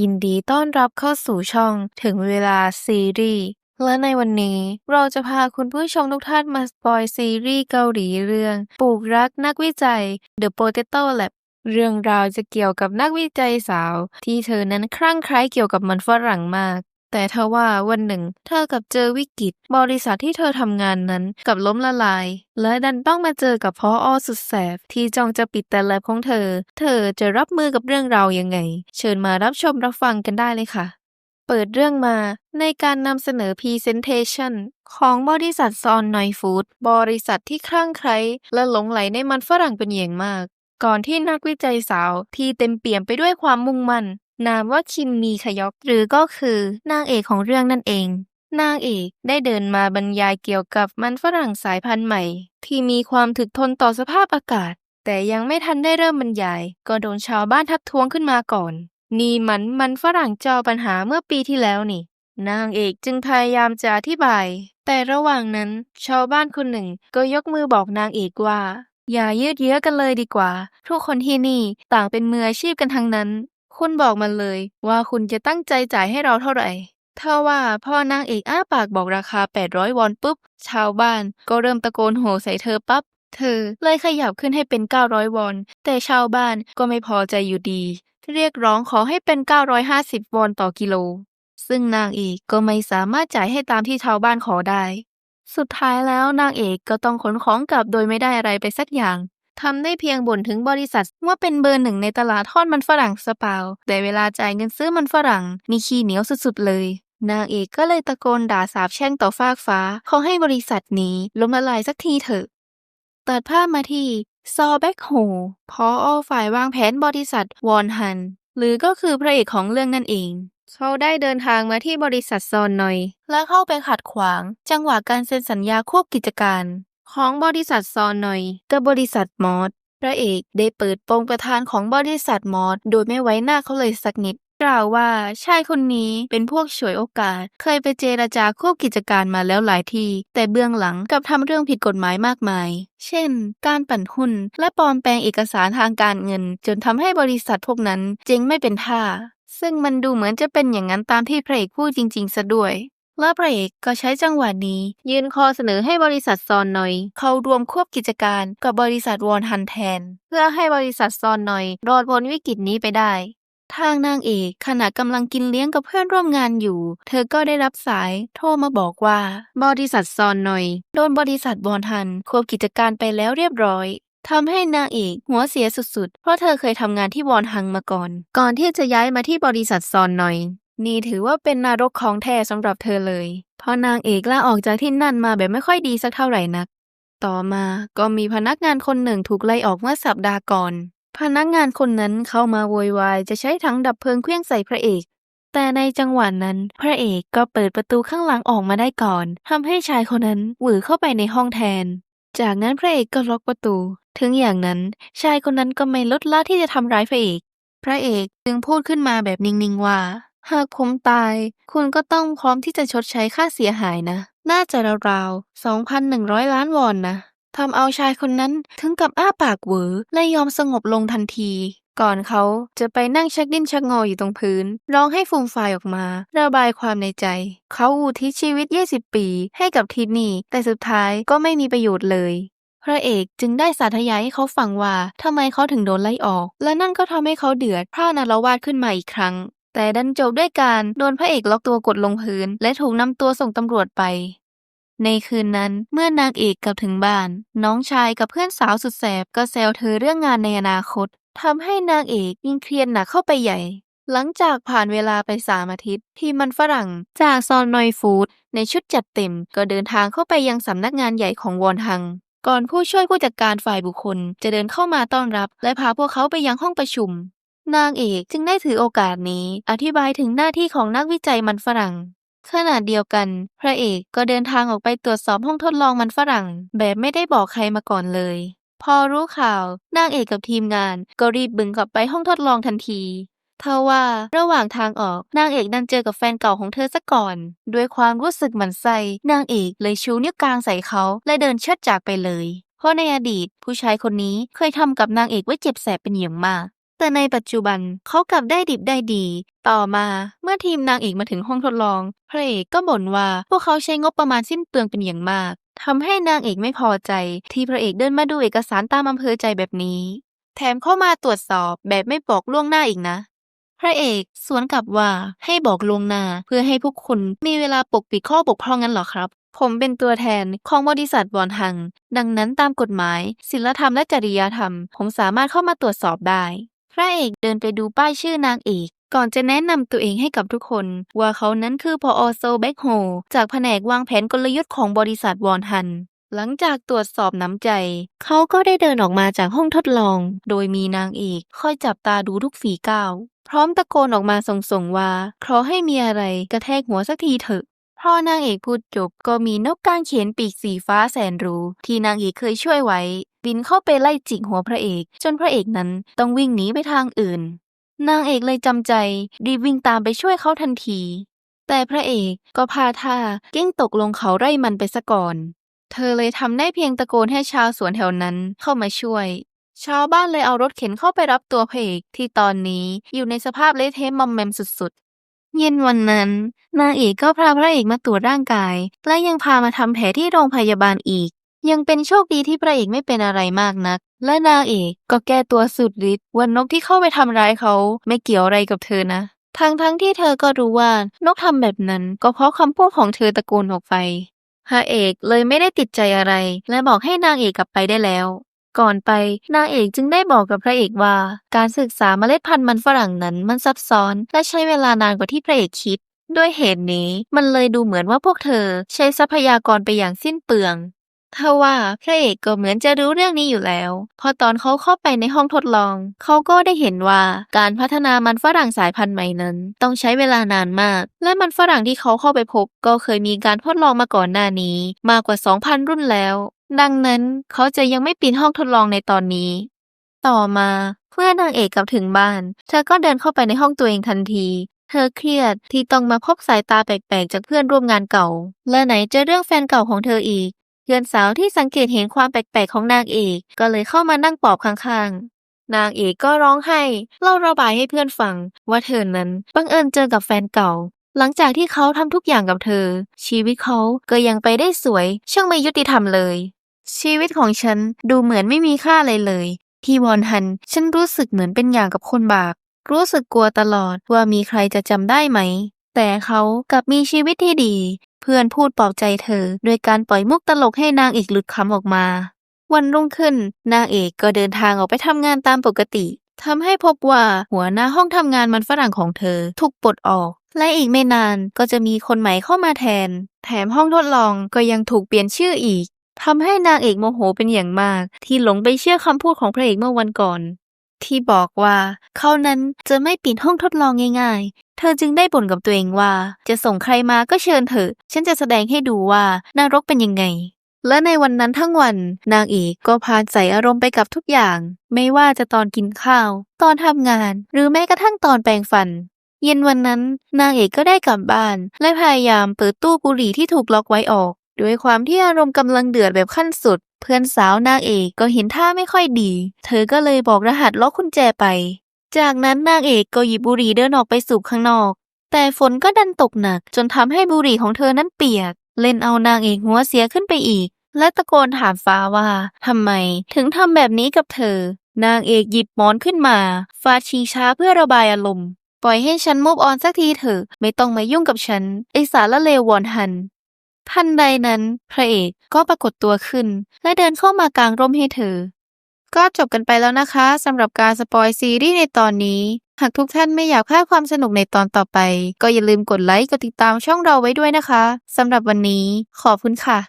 ยินดีต้อนรับเข้าสู่ช่องถึงเวลาซีรีส์และในวันนี้เราจะพาคุณผู้ชมทุกท่านมาสปอยซีรีส์เกาหลีเรื่อง ปลูกรักนักวิจัย The Potato Lab เรื่องราวจะเกี่ยวกับนักวิจัยสาว ที่เธอนั้นคลั่งไคล้เกี่ยวกับมันฝรั่งมาก แต่ทว่าวันหนึ่ง เธอกับเจอวิกฤต บริษัทที่เธอทำงานนั้นกับล้มละลาย และดันต้องมาเจอกับพออสุดแสบ ที่จองจะปิดแต่แลบของเธอ เธอจะรับมือกับเรื่องราวยังไง เชิญมารับชมรับฟังกันได้เลยค่ะ เปิดเรื่องมาในการนำเสนอ Presentation ของบริษัทซอนนอยฟู้ดบริษัทที่คลั่งไคล้และหลงไหลในมันฝรั่งเป็นอย่างมากก่อนที่นักวิจัยสาวที่เต็มเปี่ยมไปด้วยความมุ่งมั่น นามว่าคิมมีขยอกหรือก็คือนางเอกของเรื่องนั่นเอง นางเอกได้เดินมาบรรยายเกี่ยวกับมันฝรั่งสายพันธุ์ใหม่ ที่มีความถึกทนต่อสภาพอากาศ แต่ยังไม่ทันได้เริ่มบรรยาย ก็โดนชาวบ้านทักท้วงขึ้นมาก่อน นี่มันมันฝรั่งจอปัญหาเมื่อปีที่แล้วนี่ นางเอกจึงพยายามจะอธิบาย แต่ระหว่างนั้น ชาวบ้านคนหนึ่งก็ยกมือบอกนางเอกว่าอย่ายืดเยื้อกันเลยดีกว่า ทุกคนที่นี่ต่างเป็นมืออาชีพกันทั้งนั้น คุณบอกมาเลยว่าคุณจะตั้งใจจ่ายให้เราเท่าไหร่ถ้าว่าพ่อนางเอกอ้าปากบอกราคา 800 วอนปุ๊บ ชาวบ้านก็เริ่มตะโกนโห่ใส่เธอปั๊บ เธอเลยขยับขึ้นให้เป็น 900 วอน แต่ชาวบ้านก็ไม่พอใจอยู่ดี เรียกร้องขอให้เป็น 950 วอนต่อกิโล ซึ่งนางเอกก็ไม่สามารถจ่ายให้ตามที่ชาวบ้านขอได้ สุดท้ายแล้วนางเอกก็ต้องขนของกลับโดยไม่ได้อะไรไปสักอย่าง ทำได้เพียงบ่นถึงบริษัท ว่าเป็นเบอร์หนึ่งในตลาดทอดมันฝรั่งสเปา แต่เวลาจ่ายเงินซื้อมันฝรั่งมีขี้เหนียวสุดๆเลยนางเอกก็เลยตะโกนด่าสาบแช่งต่อฟากฟ้าขอให้บริษัทนี้ล้มละลายสักทีเถอะ ตัดภาพมาที่ซอแบ็กโฮพออฝ่ายวางแผนบริษัทวอนฮัน หรือก็คือพระเอกของเรื่องนั่นเอง เขาได้เดินทางมาที่บริษัทซอนหน่อย และเข้าไปขัดขวาง จังหวะการเซ็นสัญญาควบกิจการ ของบริษัทซอนหน่อยกับบริษัทมอสพระเอกได้เปิดโปงประธานของบริษัทมอสโดยไม่ไว้หน้าเขาเลยสักนิด กล่าวว่าชายคนนี้เป็นพวกฉวยโอกาส เคยไปเจรจาควบกิจการมาแล้วหลายที่แต่เบื้องหลังกับทำเรื่องผิดกฎหมายมากมาย เช่น การปั่นหุ้น และปลอมแปลงเอกสารทางการเงิน จนทำให้บริษัทพวกนั้นเจ๊งไม่เป็นท่าซึ่งมันดูเหมือนจะเป็นอย่างนั้นตามที่พระเอกพูดจริงๆซะด้วย และพระเอกก็ใช้จังหวะนี้ ยื่นข้อเสนอให้บริษัทซอนหน่อย เข้ารวมควบกิจการกับบริษัทวอนฮันแทน เพื่อให้บริษัทซอนหน่อย รอดพ้นวิกฤตนี้ไปได้ ทางนางเอกขณะกำลังกินเลี้ยงกับเพื่อนร่วมงานอยู่ เธอก็ได้รับสายโทรมาบอกว่า บริษัทซอนหน่อย โดนบริษัทวอนฮัน ควบกิจการไปแล้วเรียบร้อยทำให้นางเอกหัวเสียสุดๆ เพราะเธอเคยทำงานที่วอนฮังมาก่อน ก่อนที่จะย้ายมาที่บริษัทซอนหน่อย นี่ถือว่าเป็นนรกของแท้สำหรับเธอเลย เพราะนางเอกลาออกจากที่นั่นมาแบบไม่ค่อยดีสักเท่าไหร่นัก ต่อมาก็มีพนักงานคนหนึ่งถูกไล่ออกเมื่อสัปดาห์ก่อน พนักงานคนนั้นเข้ามาโวยวายจะใช้ถังดับเพลิงเคลื่องใส่พระเอก แต่ในจังหวะนั้น พระเอกก็เปิดประตูข้างหลังออกมาได้ก่อนทำให้ชายคนนั้นหวือเข้าไปในห้องแทน จากนั้นพระเอกก็ล็อกประตู ถึงอย่างนั้นชายคนนั้นก็ไม่ลดละที่จะทำร้ายพระเอก พระเอกจึงพูดขึ้นมาแบบนิ่งๆว่า หากผมตาย คุณก็ต้องพร้อมที่จะชดใช้ค่าเสียหายนะ น่าจะราวๆ 2,100 ล้านวอนนะทำเอาชายคนนั้นถึงกับอ้าปากเหวอและยอมสงบลงทันที ก่อนเขาจะไปนั่งชักดิ้นชักงออยู่ตรงพื้น ร้องให้ฟูมฟายออกมา ระบายความในใจ เขาอุทิศชีวิต 20 ปี ให้กับทีนี่ แต่สุดท้ายก็ไม่มีประโยชน์เลยพระเอกจึงได้สาธยายให้เขาฟังว่าทำไมเขาถึงโดนไล่ออก และนั่นก็ทำให้เขาเดือดพร่านอาละวาดขึ้นมาอีกครั้ง แต่ดันจบด้วยการโดนพระเอกล็อกตัวกดลงพื้น และถูกนำตัวส่งตำรวจไป ในคืนนั้นเมื่อนางเอกกลับถึงบ้าน น้องชายกับเพื่อนสาวสุดแสบก็แซวเธอเรื่องงานในอนาคตทำให้นางเอกยิ่งเครียดหนักเข้าไปใหญ่ หลังจากผ่านเวลาไปสามอาทิตย์ทีมมันฝรั่งจากซอนนอยฟูดในชุดจัดเต็มก็เดินทางเข้าไปยังสำนักงานใหญ่ของวอนฮัง ก่อนผู้ช่วยผู้จัดการฝ่ายบุคคลจะเดินเข้ามาต้อนรับ และพาพวกเขาไปยังห้องประชุม นางเอกจึงได้ถือโอกาสนี้อธิบายถึงหน้าที่ของนักวิจัยมันฝรั่ง ขณะเดียวกัน พระเอกก็เดินทางออกไปตรวจสอบห้องทดลองมันฝรั่ง แบบไม่ได้บอกใครมาก่อนเลย พอรู้ข่าวนางเอกกับทีมงานก็รีบบึงกลับไปห้องทดลองทันทีเทว่าระหว่างทางออกนางเอกดันเจอกับแฟนเก่าของเธอซะก่อน ด้วยความรู้สึกหมันไส้นางเอกเลยชูนิ้วกลางใส่เขาและเดินเชิดจากไปเลย เพราะในอดีตผู้ชายคนนี้เคยทำกับนางเอกไว้เจ็บแสบเป็นอย่างมาก แต่ในปัจจุบันเขากลับได้ดิบได้ดี ต่อมาเมื่อทีมนางเอกมาถึงห้องทดลอง พระเอกก็บ่นว่าพวกเขาใช้งบประมาณสิ้นเปลืองเป็นอย่างมากทำให้นางเอกไม่พอใจ ที่พระเอกเดินมาดูเอกสารตามอำเภอใจแบบนี้ แถมเข้ามาตรวจสอบแบบไม่บอกล่วงหน้าอีกนะ พระเอกสวนกลับว่าให้บอกล่วงหน้าเพื่อให้พวกคุณมีเวลาปกปิดข้อบกพร่องงั้นหรอครับ ผมเป็นตัวแทนของบริษัทวอนฮัง ดังนั้นตามกฎหมาย ศิลธรรมและจริยธรรม ผมสามารถเข้ามาตรวจสอบได้ พระเอกเดินไปดูป้ายชื่อนางเอกก่อนจะแนะนำตัวเองให้กับทุกคน ว่าเขานั้นคือพอโซแบ็กโฮจากแผนกวางแผนกลยุทธ์ของบริษัทวอนฮัน หลังจากตรวจสอบน้ำใจ เขาก็ได้เดินออกมาจากห้องทดลอง โดยมีนางเอกคอยจับตาดูทุกฝีก้าว พร้อมตะโกนออกมาส่งๆว่าขอให้มีอะไรกระแทกหัวสักทีเถอะ พอนางเอกพูดจบก็มีนกกางเขนปีกสีฟ้าแสนรู้ ที่นางเอกเคยช่วยไว้ บินเข้าไปไล่จิกหัวพระเอก จนพระเอกนั้นต้องวิ่งหนีไปทางอื่น นางเอกเลยจำใจรีบวิ่งตามไปช่วยเขาทันที แต่พระเอกก็พาท่าเก้งตกลงเขาไร่มันไปซะก่อน เธอเลยทำได้เพียงตะโกนให้ชาวสวนแถวนั้นเข้ามาช่วยชาวบ้านเลยเอารถเข็นเข้าไปรับตัวพระเอกที่ตอนนี้อยู่ในสภาพเละเทะมอมแมมสุดๆ เย็นวันนั้น นางเอกก็พาพระเอกมาตรวจร่างกาย และยังพามาทำแผลที่โรงพยาบาลอีก ยังเป็นโชคดีที่พระเอกไม่เป็นอะไรมากนัก และนางเอกก็แก้ตัวสุดฤทธิ์วันนกที่เข้าไปทำร้ายเขาไม่เกี่ยวอะไรกับเธอนะ ทั้งทั้งที่เธอก็รู้ว่านกทำแบบนั้น ก็เพราะคำพูดของเธอตะโกนออกไปพระเอกเลยไม่ได้ติดใจอะไร และบอกให้นางเอกกลับไปได้แล้ว ก่อนไป นางเอกจึงได้บอกกับพระเอกว่า การศึกษาเมล็ดพันธุ์มันฝรั่งนั้นมันซับซ้อน และใช้เวลานานกว่าที่พระเอกคิด ด้วยเหตุนี้มันเลยดูเหมือนว่าพวกเธอ ใช้ทรัพยากรไปอย่างสิ้นเปลืองทว่าพระเอกก็เหมือนจะรู้เรื่องนี้อยู่แล้ว พอตอนเขาเข้าไปในห้องทดลอง เขาก็ได้เห็นว่าการพัฒนามันฝรั่งสายพันธุ์ใหม่นั้น ต้องใช้เวลานานมาก และมันฝรั่งที่เขาเข้าไปพบ ก็เคยมีการทดลองมาก่อนหน้านี้ มากกว่า 2,000 รุ่นแล้ว ดังนั้นเขาจะยังไม่ปิดห้องทดลองในตอนนี้ ต่อมาเมื่อนางเอกกลับถึงบ้าน เธอก็เดินเข้าไปในห้องตัวเองทันที เธอเครียดที่ต้องมาพบสายตาแปลกๆ จากเพื่อนร่วมงานเก่า และไหนจะเรื่องแฟนเก่าของเธออีก เพื่อนสาวที่สังเกตเห็นความแปลกๆของนางเอกก็เลยเข้ามานั่งปอบข้างๆ นางเอกก็ร้องไห้เล่าระบายให้เพื่อนฟัง ว่าเธอนั้นบังเอิญเจอกับแฟนเก่า หลังจากที่เขาทำทุกอย่างกับเธอ ชีวิตเขาก็ยังไปได้สวย ช่างไม่ยุติธรรมเลย ชีวิตของฉันดูเหมือนไม่มีค่าอะไรเลย ที่วอนฮัน ฉันรู้สึกเหมือนเป็นอย่างกับคนบาปรู้สึกกลัวตลอดว่ามีใครจะจำได้ไหม แต่เขากลับมีชีวิตที่ดี เพื่อนพูดปลอบใจเธอ โดยการปล่อยมุกตลกให้นางเอกหลุดคำออกมา วันรุ่งขึ้น นางเอกก็เดินทางออกไปทำงานตามปกติทำให้พบว่าหัวหน้าห้องทำงานมันฝรั่งของเธอ ถูกปลดออก และอีกไม่นานก็จะมีคนใหม่เข้ามาแทน แถมห้องทดลองก็ยังถูกเปลี่ยนชื่ออีก ทำให้นางเอกโมโหเป็นอย่างมาก ที่หลงไปเชื่อคำพูดของพระเอกเมื่อวันก่อน ที่บอกว่าเขานั้นจะไม่ปิดห้องทดลองง่าย ๆ เธอจึงได้บ่นกับตัวเองว่า จะส่งใครมาก็เชิญเถอะ ฉันจะแสดงให้ดูว่านรกเป็นยังไงและในวันนั้นทั้งวัน นางเอกก็พานใส่อารมณ์ไปกับทุกอย่าง ไม่ว่าจะตอนกินข้าว ตอนทำงาน หรือแม้กระทั่งตอนแปรงฟัน เย็นวันนั้น นางเอกก็ได้กลับบ้าน และพยายามเปิดตู้บุหรี่ที่ถูกล็อกไว้ออก ด้วยความที่อารมณ์กำลังเดือดแบบขั้นสุด เพื่อนสาวนางเอกก็เห็นท่าไม่ค่อยดี เธอก็เลยบอกรหัสล็อกกุญแจไป จากนั้นนางเอกก็หยิบบุหรี่เดินออกไปสูบข้างนอก แต่ฝนก็ดันตกหนัก จนทำให้บุหรี่ของเธอนั้นเปียก เล่นเอานางเอกหัวเสียขึ้นไปอีก และตะโกนถามฟ้าว่าทำไมถึงทำแบบนี้กับเธอ นางเอกหยิบหมอนขึ้นมาฟาดชิงช้าเพื่อระบายอารมณ์ปล่อยให้ฉันมุบออนสักทีเถอะ ไม่ต้องมายุ่งกับฉัน ไอสารละเลววอนหัน ทันใดนั้น พระเอกก็ปรากฏตัวขึ้น และเดินเข้ามากางร่มให้เธอ ก็จบกันไปแล้วนะคะสำหรับการสปอยซีรีส์ในตอนนี้ หากทุกท่านไม่อยากพลาดความสนุกในตอนต่อไป ก็อย่าลืมกดไลค์กดติดตามช่องเราไว้ด้วยนะคะสำหรับวันนี้ ขอบคุณค่ะ